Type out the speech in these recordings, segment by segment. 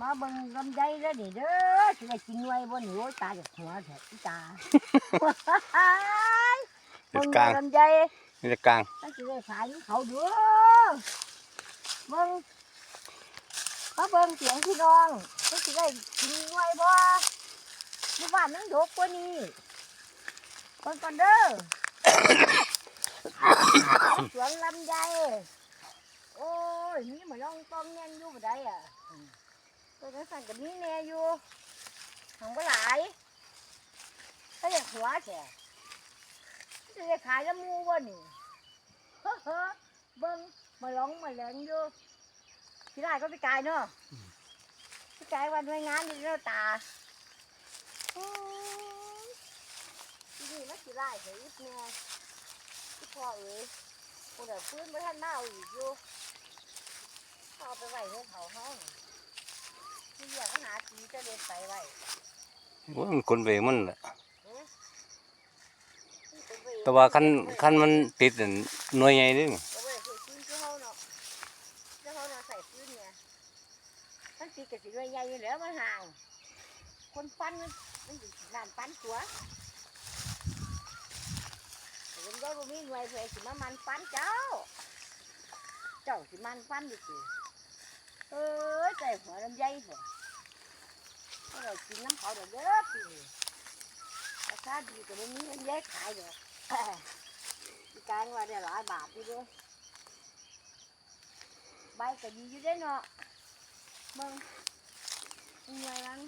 มาเบิ่งลำไยแล้วนี่เด้อสิได้กินหน่วยบ่หนูตาจากหัวแท้อีตาเห็เบิ่ดงกลางลำไยนี่จะกลางมันสิได้ขายให้เขาเด้อเบิ่งมาเบิ่งเสียงพี่น้องมันสิได้กินหน่วยบ่อยู่บ้านมันดกกว่านี้เบิ่งก่อนเด้อสวนลำไยโอ้ยนี่มาลองต้มแน่นอยู่บ่ได้อะ ตัวนั้นสั่งกับนี้แน่อยู่ทางบ่หลายถ้าอยากหัวแฉจะได้ขายแล้วมูบ่นี่เฮ้อเฮ้เบิ่งมาลองมาแรงอยู่ที่ได้ก็ไปกายเนาะไปกายวันหน่วยงานนี่เนาะตาพี่นี่มันสิไล่เสียอีกแน่ที่พ่อเอ้ยกูเดี๋ยวฟื้นไม่ทันหน้าอีกอยู่เอาไปไหว้ให้เขาห้อง ที่อยากหาจีจะเดินไปไว้โอ้ยมันคนเวมันแหละที่เป็นไปเองแต่ว่าคันคันมันติดนั่นหน่วยใหญ่เด้อเอาไว้คือฟื้นที่เขาเนาะที่เขาเนาะใส่ฟื้นเนี่ยมันตีกับสีด้วยใหญ่อยู่แล้วมันห่าง คนปั้นมันมันอยู่ด้านปั้นตัวแต่ยังได้บ่มีหน่วยเพื่อสิมามันปั้นเจ้า เจ้าสิมันปั้นดิสิ เอ้ยใจหัวลำไยเถอะให้เรากินน้ำเขาเดี๋ยวเด้อปีนี้ราคาดีกว่านี้มันแยขายเด้อการว่าได้หลายบาทอยู่เด้อใบก็ดีอยู่เด้เนาะมึงมีไงนั้น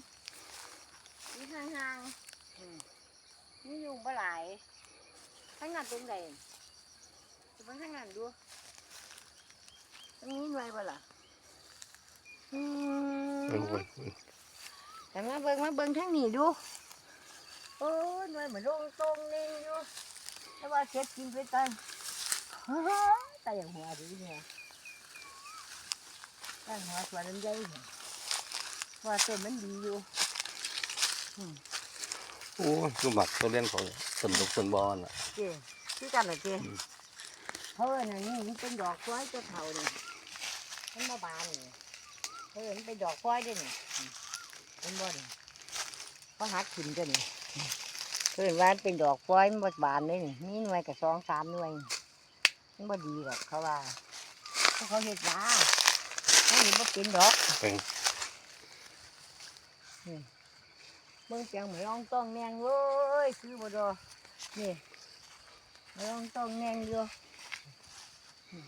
มีห่างๆอืมมียุงบ่หลายข้างหน้าตรงไหนจะไปข้างหน้าดูตรงนี้หน่วยบ่ล่ะ มโอ้ยแต่มาเบิ่งมาเบิ่งทางนี้ดูโอ้ยหน่วยเหมือนลงตรงนี่อยู่แต่ว่าเช็ดกินไปตันแต่อย่างหัวดีเนี่ยแต่หัวสวนลำไยเนี่ยว่าต้นมันดีอยู่โอ้ยคือหมักตัวเล่นเขาต้นดอกต้นบอลน่ะเจ้คือกันเหรอเจ้อืมเพราะว่านี่มันเป็นดอกกล้วยเจะเท่านี่มันมาบานนี่เพราะว่ามันเป็นดอกกล้วยด้วยนี่อืมเป็นบ่นี่เขาหักขึ้นกันนี่เพื่อนว่ามันเป็นดอกกล้วยมันบ่บานเลยนี่มีหน่วยกับสองสามหน่วยมันบ่ดีหรอกเขาว่าเพราะเขาเห็ดยาเขาเห็นว่าเป็นดอกเป็นเบิ่งเปียงเหมือนลองต้องแนงเว้ยคือบ่ดอนี่มาลองต้องแนงอยู่อืม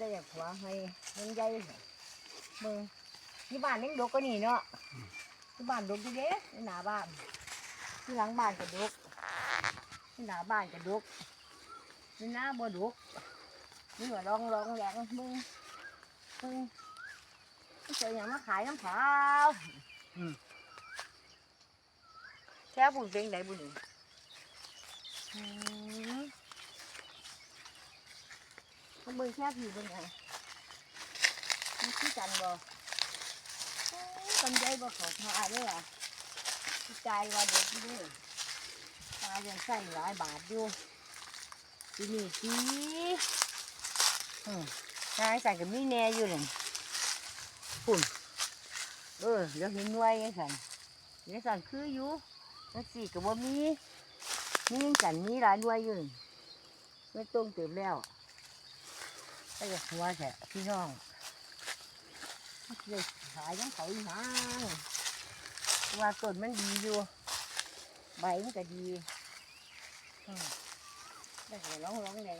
ก็จะอยากหัวให้มันใหญ่เหรอเบิ่งที่บ้านยังดกก็นี่เนาะที่บ้านดกอยู่เด้ที่หน้าบ้าน ที่หลังบ้านก็ดกที่หน้าบ้านก็ดกที่หน้าบ่ดกนี่ว่าลองลองแหลงมึงมึงเจออย่างมาขายน้ำเผาแค่บุญเป็นไหนบุญนี่อืมมัน เบิ่งแค่ผีเป็นไงมันขี้กันบ่โอ้ยกันใจบ่ขาพาเลยอะใจว่าเด็กด้วยตายังใส่หลายบาทอยู่ที่นี่จีอืมนายใส่กับมีแน่อยู่เลยปุ่นเออเดี๋ยวเห็นหน่วยยังสันยังสันคืออยู่นักสี่กับว่ามีมียังสันมีหลายหน่วยอยู่ไม่ต้องเติมแล้ว ไอ้หัวแฉะพี่น้องเลยขายยังเขาอีกมั้งว่าต้นมันดีอยู่ ใบมันก็ดีได้หัวร้องร้องแดง